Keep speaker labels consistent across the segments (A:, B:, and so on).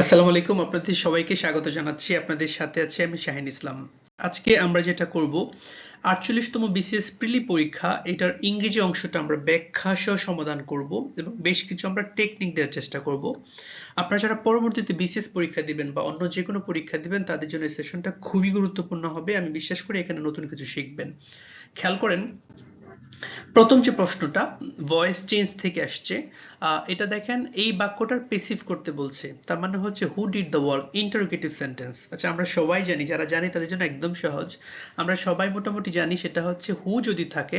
A: আসসালামু আলাইকুম, আপনাদের সবাইকে স্বাগত জানাচ্ছি। আপনাদের সাথে আছি আমি শাহিন ইসলাম। আজকে আমরা যেটা করব, আটচল্লিশতম বিসিএস প্রিলি পরীক্ষা, এটার ইংরেজি অংশটা আমরা ব্যাখ্যা সহ সমাধান করব এবং বেশ কিছু আমরা টেকনিক দেওয়ার চেষ্টা করব। আপনারা যারা পরবর্তীতে বিসিএস পরীক্ষা দিবেন বা অন্য যে কোনো পরীক্ষা দিবেন, তাদের জন্য এই সেশনটা খুবই গুরুত্বপূর্ণ হবে। আমি বিশ্বাস করি এখানে নতুন কিছু শিখবেন। খেয়াল করেন প্রথম যে প্রশ্নটা ভয়েস চেঞ্জ থেকে আসছে এটা দেখেন এই বাক্যটার পেসিভ করতে বলছে। তার মানে হচ্ছে who did the work interrogative sentence আচ্ছা আমরা সবাই জানি, যারা জানি তাদের জন্য একদম সহজ। আমরা সবাই মোটামুটি জানি সেটা হচ্ছে হু যদি থাকে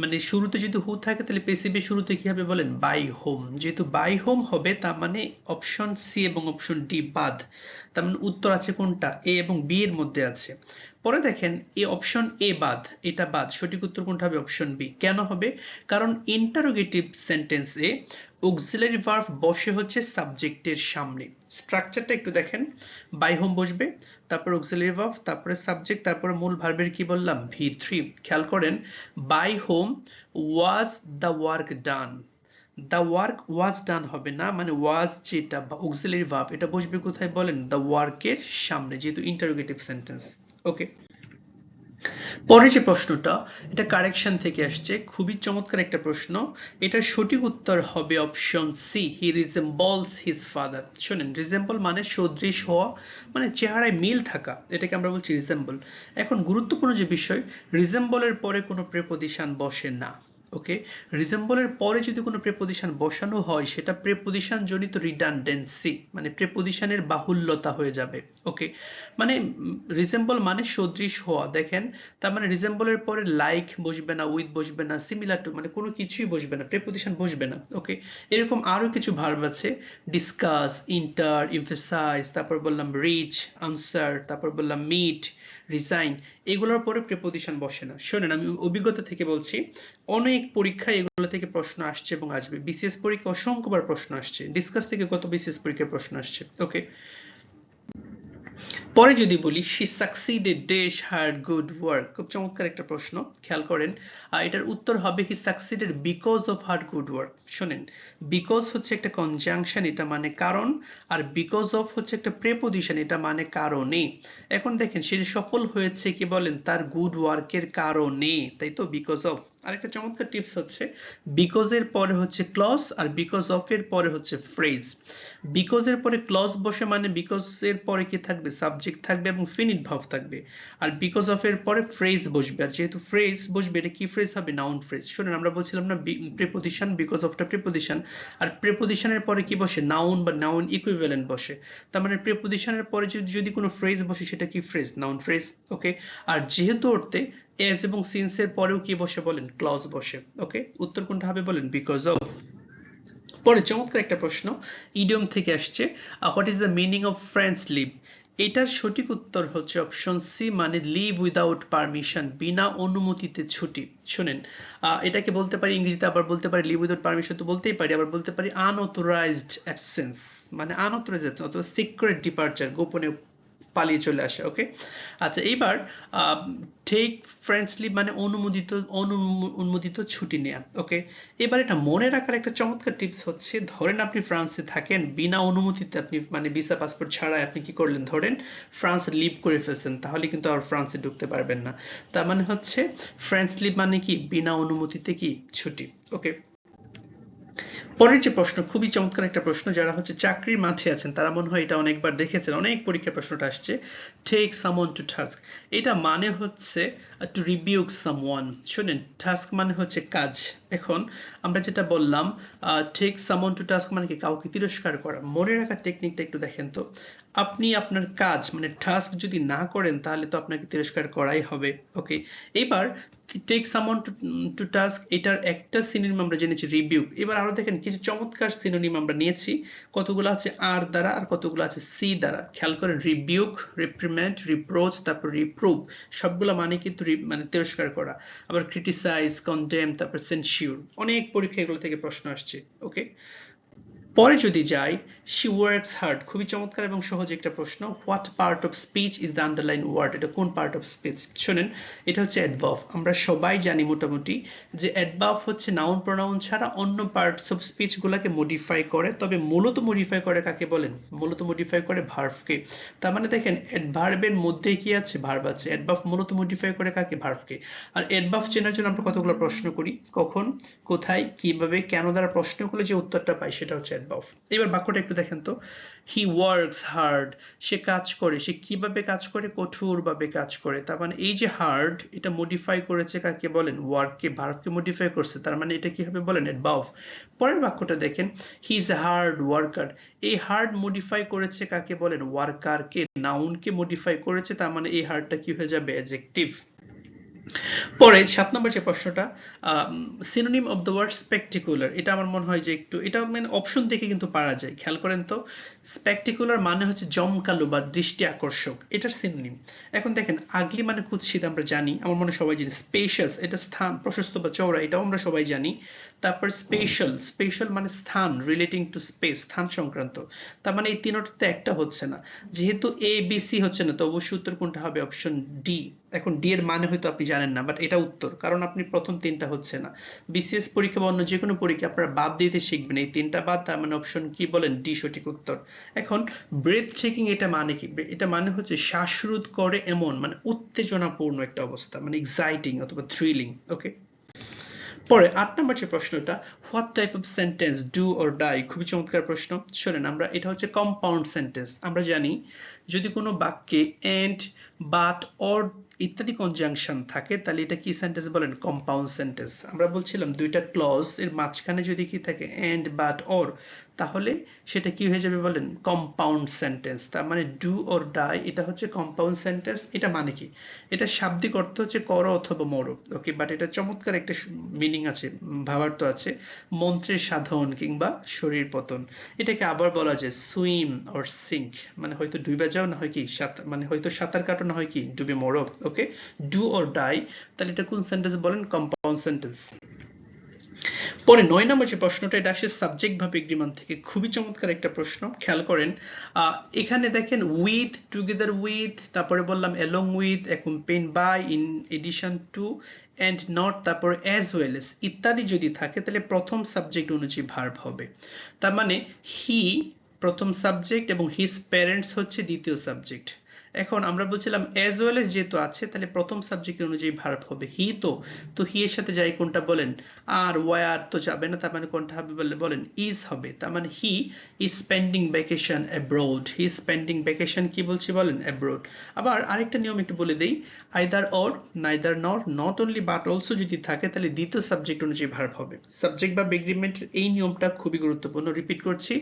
A: মানে শুরুতে যদি হু থাকে, তাহলে পেসিভের শুরুতে কি হবে বলেন? বাই হোম যেহেতু বাই হোম হবে, তার মানে অপশন সি এবং অপশন ডি বাদ। তার মানে উত্তর আছে কোনটা? এ এবং বি এর মধ্যে আছে। পরে দেখেন এই অপশন এ বাদ, এটা বাদ, সঠিক উত্তর কোনটা হবে অপশন বি কেন হবে? কারণ ইন্টারোগেটিভ সেন্টেন্সে অক্সিলারি ভার্ব বসে হচ্ছে সাবজেক্টের সামনে। স্ট্রাকচারটা একটু দেখেন বাই হোম বসবে, তারপর অক্সিলারি ভার্ব তারপরে সাবজেক্ট তারপরে মূল ভার্বের কি বললাম? ভি থ্রি খেয়াল করেন by home was the work done the work was done হবে না মানে ওয়াজ যেটা, বা অক্সিলারি ভার্ব এটা বসবে কোথায় বলেন? দ্য ওয়ার্কের সামনে, যেহেতু ইন্টারোগেটিভ সেন্টেন্স ওকে পরের যে প্রশ্নটা, এটা কারেকশন থেকে আসছে, খুবই চমৎকার একটা প্রশ্ন। এটার সঠিক উত্তর হবে option C he resembles his father শোনেন রিজেম্বল মানে সদৃশ হওয়া মানে চেহারায় মিল থাকা, এটাকে আমরা বলছি রিজেম্বল এখন গুরুত্বপূর্ণ যে বিষয় রিজেম্বলের পরে কোনো প্রেপোজিশন বসে না। ওকে রিজেম্বলের পরে যদি কোনো প্রেপোজিশন বসানো হয়, সেটা প্রেপোজিশন জনিত রিডান্ডেন্সি মানে প্রেপোজিশনের বাহুল্যতা হয়ে যাবে। ওকে মানে রিজেম্বল মানে সদৃশ হওয়া। দেখেন, তার মানে রিজেম্বলের পরে লাইক বসবে না উইথ বসবে না সিমিলার টু মানে কোনো কিছুই বসবে না প্রেপোজিশন বসবে না। ওকে এরকম আরও কিছু ভার্ব আছে। ডিসকাস ইন্টার ইমফেসাইজ তারপর বললাম রিচ আনসার তারপর বললাম মিট রিজাইন এগুলোর পরে প্রেপোজিশন বসে না। শোনেন, আমি অভিজ্ঞতা থেকে বলছি, অনেক পরীক্ষায় এগুলো থেকে প্রশ্ন আসছে এবং আসবে। বিসিএস পরীক্ষা অসংখ্যবার প্রশ্ন আসছে। ডিসকাস থেকে কত বিসিএস পরীক্ষার প্রশ্ন আসছে। ওকে পরে যদি বলি she succeeded dash hard good work খুব চমৎকার একটা প্রশ্ন, খেয়াল করেন। এটার উত্তর হবে he succeeded because of hard good work শোনেন বিকজ হচ্ছে একটা কনজাংশন এটা মানে কারণ, আর বিকজ অফ হচ্ছে একটা প্রেপোজিশন এটা মানে কারণে। এখন দেখেন, সে যে সফল হয়েছে, কি বলেন? তার গুড ওয়ার্কের কারণে। তাই তো? বিকজ অফ আরেকটা চমৎকার টিপস হচ্ছে বিকজ এর পরে হচ্ছে ক্লজ আর বিকজ অফ এর পরে হচ্ছে ফ্রেজ বিকজ এর পরে ক্লজ বসে মানে বিকজ এর পরে কি থাকবে? সাবজেক্ট থাকবে এবং ফিনিট ভাব থাকবে। আর বিকজ অফ এর পরে ফ্রেজ বসবে। আর যেহেতু ফ্রেজ বসবে, এটা কি ফ্রেজ হবে? নাউন ফ্রেজ শুনুন, আমরা বলছিলাম না প্রিপোজিশন বিকজ অফটা প্রিপোজিশন আর প্রিপোজিশনের পরে কি বসে? নাউন বা নাউন ইকুইভ্যালেন্ট বসে। তার মানে প্রিপোজিশনের পরে যদি কোনো ফ্রেজ বসে, সেটা কি ফ্রেজ নাউন ফ্রেজ ওকে আর যেহেতু অর্থে এস এবং সিন্স এর পরেও কি বসে বলেন? ক্লজ বসে। ওকে উত্তর কোনটা হবে বলেন? বিকজ অফ পরে চমৎকার একটা প্রশ্ন ইডিয়ম থেকে আসছে। What is the meaning of French leave এটার সঠিক উত্তর হচ্ছে অপশন সি মানে লিভ উইদাউট পারমিশন বিনা অনুমতিতে ছুটি। শুনেন এটাকে বলতে পারি ইংরেজিতে, আবার বলতে পারি লিভ উইদাউট পারমিশন তো বলতেই পারি, আবার বলতে পারি আনঅথরাইজড অ্যাবসেন্স মানে আনঅথরাইজড অথবা সিক্রেট ডিপার্চার গোপনে পালিয়ে চলে আসে ওকে আচ্ছা এইবার টেক ফ্রেন্ডসলি মানে অনুমোদিত অনুমোদিত ছুটি নেয়া ওকে এবার এটা মনে রাখার একটা চমৎকার টিপস হচ্ছে, ধরেন আপনি ফ্রান্সে থাকেন, বিনা অনুমতিতে আপনি মানে ভিসা পাসপোর্ট ছাড়া আপনি কি করলেন? ধরেন ফ্রান্স লিভ করে ফেলছেন, তাহলে কিন্তু আর ফ্রান্সে ঢুকতে পারবেন না। তার মানে হচ্ছে ফ্রেন্স লিভ মানে কি? বিনা অনুমতিতে কি? ছুটি ওকে পরের যে প্রশ্ন, খুবই চমৎকার একটা প্রশ্ন, যারা হচ্ছে চাকরির মাঠে আছেন, তারা মনে হয় এটা অনেকবার দেখেছেন, অনেক পরীক্ষা প্রশ্নটা আসছে টেক সামন টু টাস্ক এটা মানে হচ্ছে টু রিবিউক সামওয়ান শুনেন টাস্ক মানে হচ্ছে কাজ। এখন আমরা যেটা বললাম টেক সামন টু টাস্ক মানে কি, কাউকে তিরস্কার করা। মনে রাখার টেকনিকটা একটু দেখেন তো। আপনি আপনার কাজ মানে টাস্ক যদি না করেন, তাহলে তো আপনাকে তিরস্কার করাই হবে। ওকে এবার টেক সামন টু টাস্ক এটার একটা সিনোনিম আমরা জেনেছি রিভিউ এবার আরও দেখেন, কিছু চমৎকার সিনোনিম আমরা নিয়েছি। কতগুলো আছে আর দ্বারা আর কতগুলো আছে সি দ্বারা। খেয়াল করেন রিবিউক রিপ্রিমেন্ট রিপ্রোচ তারপর রিপ্রুভ সবগুলো মানে কিন্তু মানে তিরস্কার করা। আবার ক্রিটিসাইজ কন্ডেম তারপর সেনশিওর অনেক পরীক্ষা এগুলো থেকে প্রশ্ন আসছে ওকে পরে যদি যাই শি ওয়ার্কস হার্ড খুবই চমৎকার এবং সহজ একটা প্রশ্ন। What part of speech is the underline word এটা কোন পার্ট অফ স্পিচ শোনেন, এটা হচ্ছে অ্যাডভার্ভ আমরা সবাই জানি মোটামুটি যে অ্যাডভার্ভ হচ্ছে নাউন প্রোনাউন ছাড়া অন্য পার্টস অফ স্পিচ গুলাকে মডিফাই করে, তবে মূলত মডিফাই করে কাকে বলেন? মূলত মডিফাই করে ভার্ভকে তার মানে দেখেন অ্যাডভার্বের মধ্যে কি আছে? ভার্ব আছে। অ্যাডভার্ভ মূলত মডিফাই করে কাকে? ভার্ভকে আর অ্যাডভার্ভ চেনার জন্য আমরা কতগুলো প্রশ্ন করি? কখন? কোথায়? কীভাবে? কেন দ্বারা প্রশ্ন করলে যে উত্তরটা পাই সেটা হচ্ছে অ্যাডভার্ভ এবার বাক্যটা একটু দেখেন তো। হি ওয়ার্কস হার্ড সে কাজ করে। সে কীভাবে কাজ করে? কঠোরভাবে কাজ করে। তার মানে এই যে হার্ড এটা মডিফাই করেছে কাকে বলেন? ওয়ার্ককে ভার্ভকে মডিফাই করছে। তার মানে এটা কি হবে বলেন? অ্যাডভার্ভ পরের বাক্যটা দেখেন। হি ইজ হার্ড ওয়ার্কার এই হার্ড মডিফাই করেছে কাকে বলেন? ওয়ার্কারকে নাউনকে মডিফাই করেছে। তার মানে এই হার্ডটা কি হয়ে যাবে? অ্যাডজেক্টিভ পরে সাত নম্বর যে প্রশ্নটা synonym of the word spectacular এটা আমার মনে হয় যে একটু, এটা মানে অপশন দেখে কিন্তু পারা যায়। খেয়াল করেন তো স্পেকটিকুলার মানে হচ্ছে জমকালো বা দৃষ্টি আকর্ষক, এটার সিনোনিম এখন দেখেন আগলি মানে কুৎসিত আমরা জানি, আমার মনে হয় সবাই জানি স্পেশাস এটা স্থান, প্রশস্ত বা চওড়া, এটাও আমরা সবাই জানি। তারপর স্পেশাল স্পেশাল মানে স্থান রিলেটিং টু স্পেস স্থান সংক্রান্ত। তার মানে এই তিনটাতে একটা হচ্ছে না। যেহেতু এ বি সি হচ্ছে না, তো অবশ্যই উত্তর কোনটা হবে? অপশন ডি এখন ডি এর মানে হয়তো আপনি জানেন না বাট এটা উত্তর, কারণ আপনি প্রথম তিনটা হচ্ছে না। বিসিএস পরীক্ষা বা অন্য যে কোনো পরীক্ষা আপনারা বাদ দিতে শিখবেন। এই তিনটা বাদ, তার মানে অপশন কি বলেন? ডি সঠিক উত্তর। এখন ব্রেথ চেকিং এটা মানে কি? এটা মানে হচ্ছে শ্বাসরোধ করে এমন মানে উত্তেজনাপূর্ণ একটা অবস্থা মানে এক্সাইটিং অথবা থ্রিলিং ওকে পরে আট নম্বর যে প্রশ্নটা what type of sentence do or die খুবই চমৎকার প্রশ্ন। শোনেন, আমরা এটা হচ্ছে কম্পাউন্ড সেন্টেন্স আমরা জানি যদি কোনো বাক্যে এন্ড বাট অর ইত্যাদি কনজাংশন থাকে, তাহলে এটা কি সেন্টেন্স বলেন? কম্পাউন্ড সেন্টেন্স আমরা বলছিলাম দুইটা ক্লজ এর মাঝখানে যদি কি থাকে এন্ড বাট অর তাহলে সেটা কি হয়ে যাবে বলেন? কম্পাউন্ড সেন্টেন্স তার মানে ডু অর ডাই এটা হচ্ছে কম্পাউন্ড সেন্টেন্স এটা মানে কি? এটা শাব্দিক অর্থ হচ্ছে করো অথবা মরো ওকে বাট এটা চমৎকার একটা মিনিং আছে, ভাবার্থ আছে, মন্ত্রের সাধন কিংবা শরীর পতন। এটাকে আবার বলা যায় সুইম অর সিঙ্ক মানে হয়তো ডুবে যাও, না হয় কি মানে হয়তো সাঁতার কাটো, না হয় কি, ডুবে মরো ওকে ডু অর ডাই তাহলে এটা কোন সেন্টেন্স বলেন? কম্পাউন্ড সেন্টেন্স পরে নয় নম্বর যে প্রশ্নটা, এটা আসে সাবজেক্ট ভাবে এগ্রিমেন্ট থেকে। খুবই চমৎকার একটা প্রশ্ন, খেয়াল করেন। এখানে দেখেন উইথ টুগেদার উইথ তারপরে বললাম অ্যালং উইথ পেন by in addition to and not তারপর অ্যাজ ওয়েল এস ইত্যাদি যদি থাকে, তাহলে প্রথম সাবজেক্ট অনুযায়ী ভার্ব হবে। তার মানে হি প্রথম সাবজেক্ট এবং হিজ প্যারেন্টস হচ্ছে দ্বিতীয় সাবজেক্ট এখন আমরা বলছিলাম অ্যাজ ওয়েল এস যেহেতু আছে, তাহলে প্রথম সাবজেক্ট অনুযায়ী ভার্ব হবে হি তো। তো হি এর সাথে যাই কোনটা বলেন? আর ওয়ার তো যাবে না, তার মানে কোনটা হবে বলে বলেন ইজ হবে। তার মানে he is spending vacation abroad he spending vacation কি বলছি বলেন? অ্যাব্রোড আবার আরেকটা নিয়ম একটু বলে দেই either or neither nor not only but also যদি থাকে, তাহলে দ্বিতীয় সাবজেক্ট অনুযায়ী ভার্ব হবে। সাবজেক্ট বা এগ্রিমেন্টের এই নিয়মটা খুবই গুরুত্বপূর্ণ। রিপিট করছি,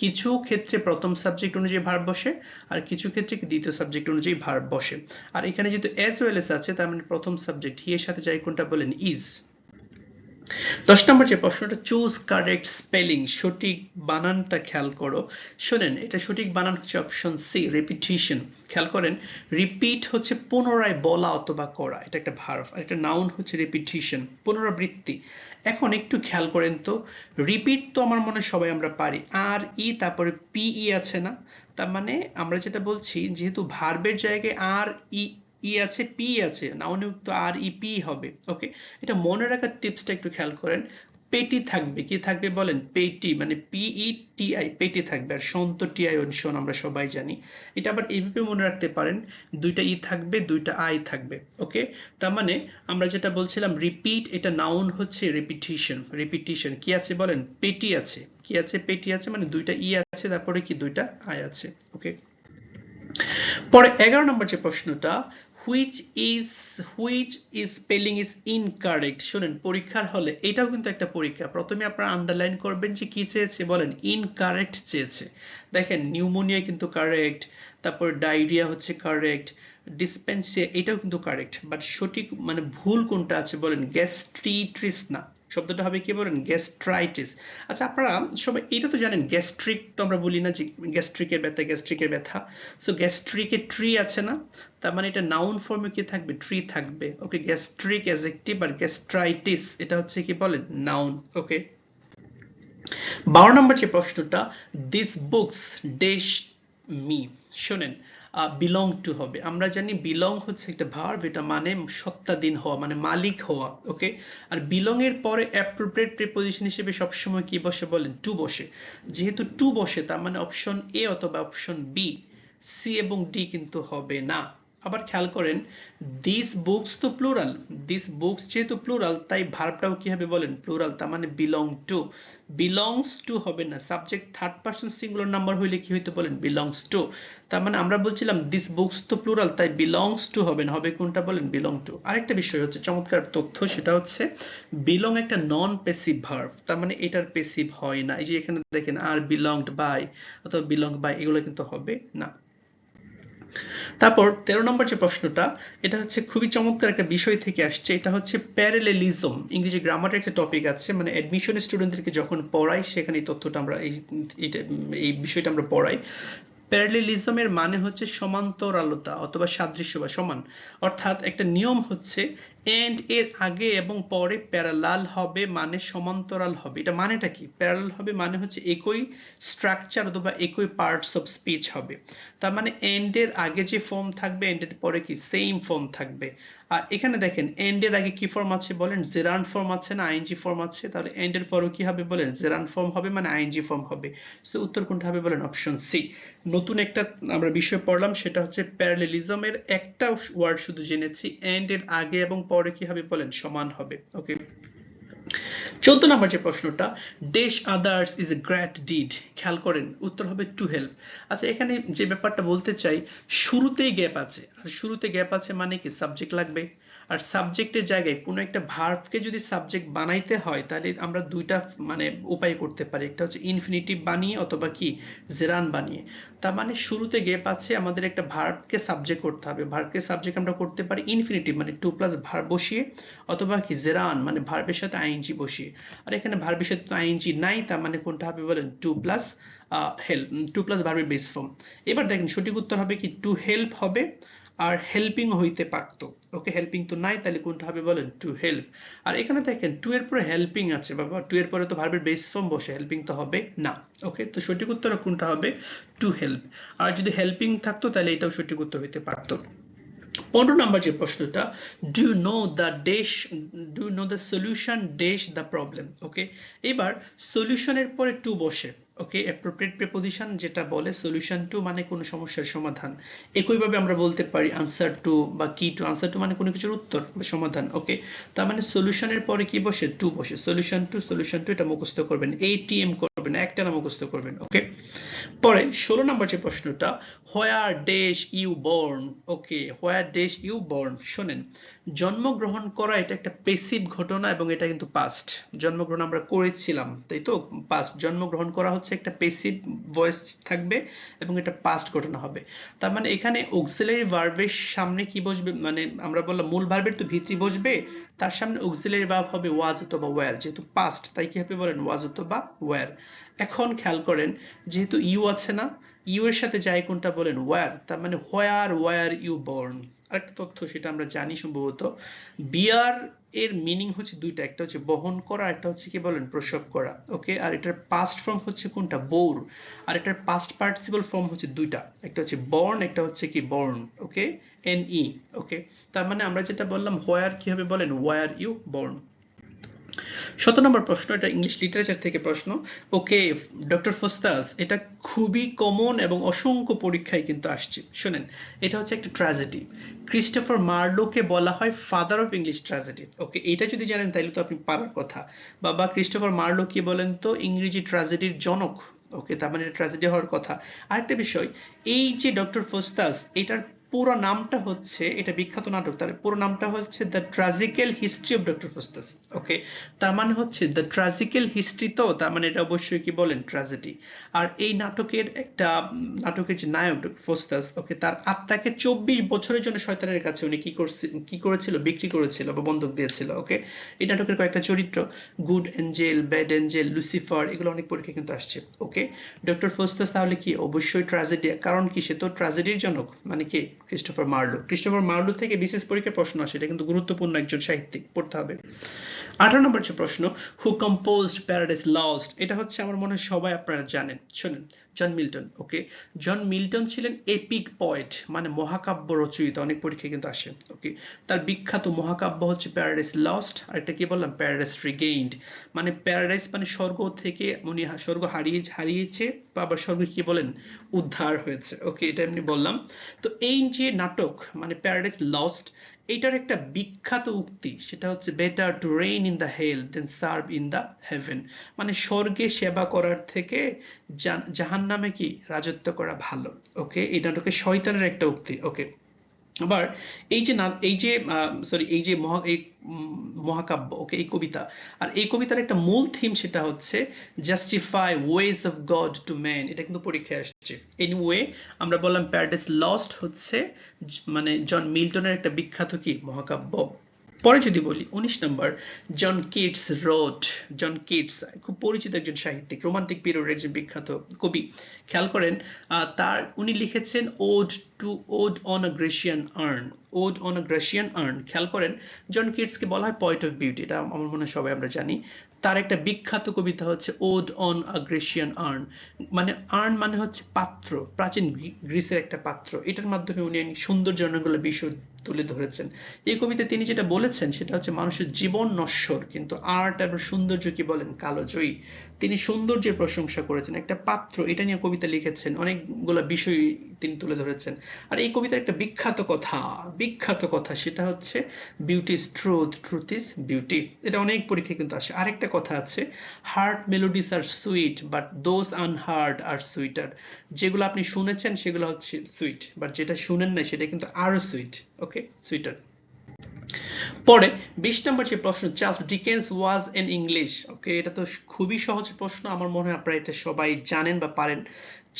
A: কিছু ক্ষেত্রে প্রথম সাবজেক্ট অনুযায়ী ভার্ব বসে, আর কিছু ক্ষেত্রে দ্বিতীয় সাবজেক্ট সাবজেক্ট অনুযায়ী ভার্ব বসে। আর এখানে যেহেতু এস ওয়েল এস আছে, তার মানে প্রথম সাবজেক্ট হি এর সাথে যাই কোনটা বলেন ইজ দশ নম্বর যে প্রশ্নটা চুজ কারেক্ট স্পেলিং সঠিক বানানটা খেয়াল করো। শোনেন, এটা সঠিক বানান হচ্ছে অপশন সি রিপিটিশন খেয়াল করেন রিপিট হচ্ছে পুনরায় বলা অথবা করা। এটা একটা ভার্ভ আর একটা নাউন হচ্ছে রিপিটিশন পুনরাবৃত্তি। এখন একটু খেয়াল করেন তো রিপিট তো আমার মনে সবাই আমরা পারি। আর, ই, তারপরে পিই আছে না? তার মানে আমরা যেটা বলছি, যেহেতু ভার্বের জায়গায় আর, ই ই আছে, পি আছে নাউনযুক্ত আর ই, পি হবে ওকে এটা মনে রাখার টিপসটা একটু খেয়াল করেন। পেটি থাকবে, কি থাকবে বলেন? পেটি মানে পিই টি আই পেটি থাকবে, আর সন্ত টি আই শোন আমরা সবাই জানি। এটা আবার এইভাবে মনে রাখতে পারেন, দুইটা ই থাকবে, দুইটা আই থাকবে ওকে তার মানে আমরা যেটা বলছিলাম রিপিট এটা নাউন হচ্ছে রিপিটিশন রিপিটিশন কি আছে বলেন? পেটি আছে, কি আছে? পেটি আছে মানে দুইটা ই আছে, তারপরে কি দুইটা আই আছে ওকে পরে এগারো নম্বর যে প্রশ্নটা which is which is spelling is incorrect শুনেন, পরীক্ষার হলে, এটাও কিন্তু একটা পরীক্ষা। প্রথমে আপনারা আন্ডারলাইন করবেন যে কি চেয়েছে, বলেন ইনকারেক্ট চেয়েছে। দেখেন নিউমোনিয়া কিন্তু কারেক্ট তারপর ডায়রিয়া হচ্ছে কারেক্ট ডিসপেন্সিয়া এটাও কিন্তু কারেক্ট বাট সঠিক মানে ভুল কোনটা আছে, বলেন গ্যাস্ট্রিট্রিস না। শব্দটা হবে কি বলেন? গ্যাস্ট্রাইটিস আচ্ছা আপনারা সবাই এটা তো জানেন গ্যাস্ট্রিক তো আমরা বলি না যে গ্যাস্ট্রিকের ব্যথা গ্যাস্ট্রিকের ব্যথা। সো গ্যাস্ট্রিকের ট্রি আছে না? তার মানে এটা নাউন ফর্মে কি থাকবে? ট্রি থাকবে। ওকে গ্যাস্ট্রিক অ্যাজেক্টিভ আর গ্যাস্ট্রাইটিস এটা হচ্ছে কি বলেন? নাউন ওকে বারো নম্বর যে প্রশ্নটা দিস বুকস ডেশ মি শোনেন। বিলং টু হবে। আমরা জানি বিলং হচ্ছে একটা ভার্ব এটা মানে সত্তাধীন হওয়া মানে মালিক হওয়া ওকে আর বিলং এর পরে অ্যাপ্রোপ্রিয়েট প্রিপোজিশন হিসেবে সবসময় কি বসে বলেন? টু বসে। যেহেতু টু বসে, তার মানে অপশন এ অথবা অপশন বি সি এবং ডি কিন্তু হবে না। আবার খেয়াল করেন দিস বুকস তো প্লুরাল দিস বুকস যেহেতু প্লুরাল তাই ভার্বটাও কি হবে বলেন? প্লুরাল তার মানে বিলং টু বিলংস টু হবে না। Subject third person singular number হইলে কি হইতে বলেন? বিলংস টু তার মানে আমরা বলছিলাম দিস বুকস তো প্লুরাল তাই বিলংস টু হবে না। হবে কোনটা বলেন? বিলং টু আরেকটা বিষয় হচ্ছে, চমৎকার তথ্য, সেটা হচ্ছে বিলং একটা নন পেসিভ ভার্ভ তার মানে এটার পেসিভ হয় না। এই যে এখানে দেখেন, আর বিলংড বাই অথবা বিলং বাই এগুলো কিন্তু হবে না। তারপর তেরো নম্বর যে প্রশ্নটা, এটা হচ্ছে খুবই চমৎকার একটা বিষয় থেকে আসছে। এটা হচ্ছে প্যারালেলিজম ইংরেজি গ্রামারের একটা টপিক আছে। মানে অ্যাডমিশন স্টুডেন্টদেরকে যখন পড়াই, সেখানে এই তথ্যটা আমরা, এই এই বিষয়টা আমরা পড়াই। প্যারালেলিজমের মানে হচ্ছে সমান্তরালতা অথবা সাদৃশ্য বা সমান। অর্থাৎ একটা নিয়ম হচ্ছে এন্ড এর আগে এবং পরে প্যারালাল হবে মানে সমান্তরাল হবে। এটা মানেটা কি? প্যারালাল হবে মানে হচ্ছে একই স্ট্রাকচার অথবা একই পার্টস অফ স্পিচ হবে। তার মানে এন্ড এর আগে যে ফর্ম থাকবে এন্ড এর পরে কি? সেম ফর্ম থাকবে। আর এখানে দেখেন এন্ড এর আগে কি ফর্ম আছে বলেন? জেরান ফর্ম আছে না আইএনজি ফর্ম আছে? তাহলে এন্ড এর পরেও কি হবে বলেন? জেরান ফর্ম হবে মানে আইএনজি ফর্ম হবে। সো উত্তর কোনটা হবে বলেন? অপশন সি নতুন একটা আমরা বিষয় পড়লাম, সেটা হচ্ছে প্যারালেলিজমের একটা ওয়ার্ড শুধু জেনেছি এন্ড এর আগে এবং পরে কি হবে বলেন সমান হবে? ওকে চোদ্দ নম্বর যে প্রশ্নটা dash others is a great deed খেয়াল করেন, উত্তর হবে টু হেল্প আচ্ছা এখানে যে ব্যাপারটা বলতে চাই, শুরুতেই গ্যাপ আছে। আর শুরুতে গ্যাপ আছে মানে কি? সাবজেক্ট লাগবে। আর সাবজেক্টের জায়গায় কোনো একটা ভার্বকে যদি সাবজেক্ট বানাইতে হয়, তাহলে আমরা দুইটা মানে উপায় করতে পারি। একটা হচ্ছে ইনফিনিটিভ বানিয়ে অথবা কি জেরান বানিয়ে। তার মানে শুরুতে গ্যাপ আছে, আমাদের একটা ভার্বকে সাবজেক্ট করতে হবে। ভার্বকে সাবজেক্ট আমরা করতে পারি ইনফিনিটিভ মানে টু প্লাস ভার্ব বসিয়ে, অথবা কি জেরান মানে ভার্বের সাথে আইএনজি বসিয়ে। আর এখানে ভার্বের সাথে তো আইএনজি নাই, তার মানে কোনটা হবে বলেন? To plus help to plus ভার্বের বেস ফর্ম এবার দেখেন সঠিক উত্তর হবে কি টু হেল্প হবে আর হেল্পিং হইতে পারতো। ওকে হেল্পিং তো নাই, তাহলে কোনটা হবে বলেন? টু হেল্প আর এখানে দেখেন টু এর পরে হেল্পিং আছে, বাবা। টু এর পরে তো ভার্বের বেস ফর্ম বসে হেল্পিং তো হবে না। ওকে তো সঠিক উত্তর কোনটা হবে? টু হেল্প আর যদি হেল্পিং থাকতো, তাহলে এটাও সঠিক উত্তর হইতে পারতো। পনেরো নম্বর যে প্রশ্নটা do know the dash do know the solution dash the problem okay এবার সলিউশনের পরে টু বসে ওকে অ্যাপ্রোপ্রিয়েট প্রিপোজিশন যেটা বলে সলিউশন টু মানে কোনো সমস্যার সমাধান। একইভাবে আমরা বলতে পারি আনসার টু বা কি টু আনসার টু মানে কোনো কিছুর উত্তর বা সমাধান ওকে তার মানে সলিউশনের পরে কি বসে? টু বসে। সলিউশন টু সলিউশন টু এটা মুখস্থ করবেন। এটিএম করবেন, একটা না মুখস্থ করবেন ওকে পরে ষোলো নম্বর যে প্রশ্নটা where dash you born okay where dash you born শোনেন, জন্মগ্রহণ করা এটা একটা পেসিভ ঘটনা এবং এটা কিন্তু পাস্ট জন্মগ্রহণ আমরা করেছিলাম, তাই তো? পাস্ট জন্মগ্রহণ করা হচ্ছে একটা পেসিভ ভয়েস থাকবে এবং এটা পাস্ট ঘটনা হবে। তার মানে এখানে অক্সিলারি ভার্বের সামনে কি বসবে? মানে আমরা বললাম মূল ভার্বের তো ভিত্তি বসবে, তার সামনে অক্সিলারি ভার্ব হবে ওয়াজ অথবা ওয়্যার যেহেতু পাস্ট তাই কি হবে বলেন? ওয়াজ অথবা ওয়্যার এখন খেয়াল করেন, যেহেতু ইউ আছে না, ইউ এর সাথে যাই কোনটা বলেন ওয়্যার তার মানে হোয়ার ওয়্যার ইউ বর্ন আরেকটা তথ্য সেটা আমরা জানি সম্ভবত বিয়ার এর মিনিং হচ্ছে দুইটা, একটা হচ্ছে বহন করা, একটা হচ্ছে কি বলেন, প্রসব করা ওকে আর এটার পাস্ট ফর্ম হচ্ছে কোনটা? বোর আর এটার পাস্ট পার্টিসিপল ফর্ম হচ্ছে দুইটা, একটা হচ্ছে বর্ন একটা হচ্ছে কি বর্ন ওকে এন ই ওকে তার মানে আমরা যেটা বললাম হোয়ার কি হবে বলেন? ওয়ার ইউ বর্ন শত নম্বর প্রশ্ন, এটা ইংলিশ লিটারেচার থেকে প্রশ্ন। ওকে ডক্টর ফোস্তাস এটা খুবই কমন এবং অসংখ্য পরীক্ষায় কিন্তু আসছে। শোনেন, এটা হচ্ছে একটা ট্র্যাজেডি ক্রিস্টোফার মার্লোকে বলা হয় father of English tragedy okay এটা যদি জানেন তাহলে তো আপনি পারার কথা। বাবা ক্রিস্টোফার মার্লো কি বলেন তো? ইংরেজি ট্র্যাজেডির জনক। ওকে, তার মানে ট্র্যাজেডি হওয়ার কথা। আরেকটা বিষয়, এই যে ডক্টর ফোস্তাস এটার পুরো নামটা হচ্ছে, এটা বিখ্যাত নাটক, তার পুরো নামটা হচ্ছে the tragical history of doctor Faustus okay তার মানে হচ্ছে দ্য ট্রাজিক্যাল হিস্ট্রি তো, তার মানে এটা অবশ্যই কি বলেন ট্রাজেডি আর এই নাটকের একটা, নাটকের যে নায়ক ফোস্টাস ওকে তার আত্মাকে চব্বিশ বছরের জন্য শয়তানের কাছে উনি কি করছে, কি করেছিল, বিক্রি করেছিল বা বন্ধক দিয়েছিল ওকে এই নাটকের কয়েকটা চরিত্র good angel bad angel Lucifer এগুলো অনেক পরীক্ষা কিন্তু আসছে ওকে ডক্টর ফোস্টাস তাহলে কি, অবশ্যই ট্রাজেডি কারণ কি, সে তো ট্রাজেডির জনক মানে কি? ক্রিস্টোফার মার্লো ক্রিস্টোফার মার্লো থেকে বিশেষ পরীক্ষার প্রশ্ন আসে, এটা কিন্তু গুরুত্বপূর্ণ একজন সাহিত্যিক, পড়তে হবে। আঠারো নম্বর যে প্রশ্ন হু কম্পোজড প্যারাডাইস লস্ট এটা হচ্ছে আমার মনে হয় সবাই আপনারা জানেন। শোনেন John Milton okay John Milton ছিলেন এপিক পয়েট মানে মহাকাব্য রচয়িতা, অনেক পরীক্ষায় কিন্তু আসে ওকে তার বিখ্যাত মহাকাব্য হচ্ছে প্যারাডাইস লস্ট আর একটা কি বললাম? প্যারাডাইস রিগেইনড মানে প্যারাডাইস মানে স্বর্গ থেকে উনি স্বর্গ হারিয়ে, হারিয়েছে আবার স্বর্গে কি বলেন? উদ্ধার হয়েছে। ওকে এটা এমনি বললাম। তো এই যে নাটক মানে প্যারাডাইস লস্ট এটার একটা বিখ্যাত উক্তি, সেটা হচ্ছে better to reign in the hell than serve in the heaven মানে স্বর্গে সেবা করার থেকে জাহান নামে কি রাজত্ব করা ভালো? ওকে এই নাটকে শয়তানের একটা উক্তি। ওকে আবার এই যে এই যে সরি এই যে মহা, এই মহাকাব্য ওকে এই কবিতা, আর এই কবিতার একটা মূল থিম সেটা হচ্ছে justify ways of God to man এটা কিন্তু পরীক্ষায় আসছে। এনিওয়ে আমরা বললাম প্যারাডাইস লস্ট হচ্ছে মানে জন মিল্টনের একটা বিখ্যাত কি? মহাকাব্য। পরে যদি বলি, উনিশ নম্বর, John Keats road, John Keats, খুব পরিচিত একজন সাহিত্যিক, রোমান্টিক পিরিয়ডের একজন বিখ্যাত কবি। খেয়াল করেন তার, উনি লিখেছেন ode to ode on a Grecian urn ode on a Grecian urn খেয়াল করেন, জন কিটসকে বলা হয় পয়েন্ট অফ বিউটি এটা আমার মনে হয় সবাই আমরা জানি। তার একটা বিখ্যাত কবিতা হচ্ছে ode on a Grecian urn মানে আর্ন মানে হচ্ছে পাত্র, প্রাচীন গ্রিসের একটা পাত্র। এটার মাধ্যমে উনি সুন্দর জনগুলো বিষয় তুলে ধরেছেন। এই কবিতায় তিনি যেটা বলেছেন সেটা হচ্ছে মানুষের জীবন নশ্বর, কিন্তু আর্ট এবং সৌন্দর্য কি বলেন? কালোজয়ী তিনি সৌন্দর্যের প্রশংসা করেছেন। একটা পাত্র, এটা নিয়ে কবিতা লিখেছেন, অনেকগুলো বিষয় তিনি তুলে ধরেছেন। আর এই কবিতার একটা বিখ্যাত কথা বিখ্যাত কথা সেটা হচ্ছে beauty is truth truth is beauty এটা অনেক পরীক্ষায় কিন্তু আসে। আরেকটা কথা আছে heard melodies are sweet but those unheard are sweeter যেগুলো আপনি শুনেছেন সেগুলো হচ্ছে সুইট বাট যেটা শুনেন না সেটা কিন্তু আরও সুইট ওকে, সুইটার। পরে, বিশ নম্বর যে প্রশ্ন, Charles Dickens was an English. Okay, এটা তো খুবই সহজ প্রশ্ন, আমার মনে হয় আপনারা এটা সবাই জানেন বা পারেন।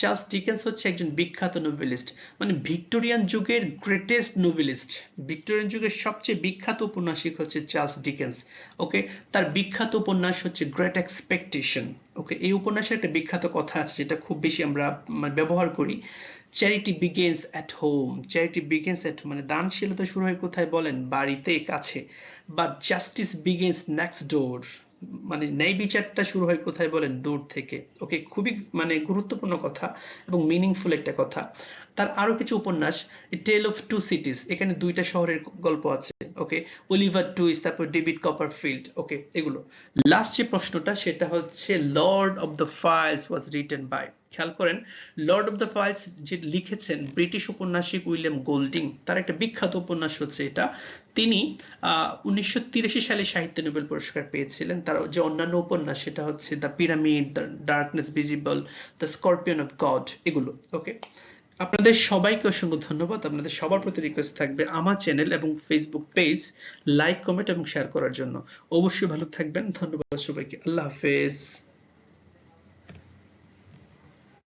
A: চার্লস ডিকেন্স হচ্ছে একজন বিখ্যাত নোভেলিস্ট মানে ভিক্টোরিয়ান যুগের গ্রেটেস্ট নোভেলিস্ট। ভিক্টোরিয়ান যুগের সবচেয়ে বিখ্যাত উপন্যাসিক হচ্ছে চার্লস ডিকেন্স, ওকে? তার বিখ্যাত উপন্যাস হচ্ছে গ্রেট এক্সপেকটেশন, ওকে? এই উপন্যাসের একটা বিখ্যাত কথা আছে, যেটা খুব বেশি আমরা মানে ব্যবহার করি। Charity begins at home charity begins at মানে দানশীলতা শুরু হয় কোথায় বলেন? বাড়িতে, কাছে। But justice begins next door মানে ন্যায় বিচারটা শুরু হয় কোথায় বলেন? দূর থেকে। ওকে খুবই মানে গুরুত্বপূর্ণ কথা এবং মিনিংফুল একটা কথা। তার আরও কিছু উপন্যাস। টেল অফ টু সিটিজ এখানে দুইটা শহরের গল্প আছে। ওকে অলিভার টুইস তারপর ডেভিড কপারফিল্ড ওকে এগুলো। লাস্ট যে প্রশ্নটা, সেটা হচ্ছে Lord of the Flies was written by খেয়াল করেন লর্ড অফ দ্য ফাইলস যে লিখেছেন ব্রিটিশ উপন্যাসিক উইলিয়াম গোল্ডিং, তার একটা বিখ্যাত উপন্যাস হচ্ছে এটা। তিনি উনিশশো সালে সাহিত্য নোবেল পুরস্কার পেয়েছিলেন। তার যে অন্যান্য উপন্যাস, সেটা হচ্ছে the Pyramid the Darkness Visible the Scorpion of God এগুলো ওকে আপনাদের সবাইকে অসংখ্য ধন্যবাদ। আপনাদের সবার প্রতি রিকোয়েস্ট থাকবে আমার চ্যানেল এবং ফেসবুক পেজ লাইক কমেন্ট এবং শেয়ার করার জন্য। অবশ্যই ভালো থাকবেন। ধন্যবাদ সবাইকে। আল্লাহ হাফেজ।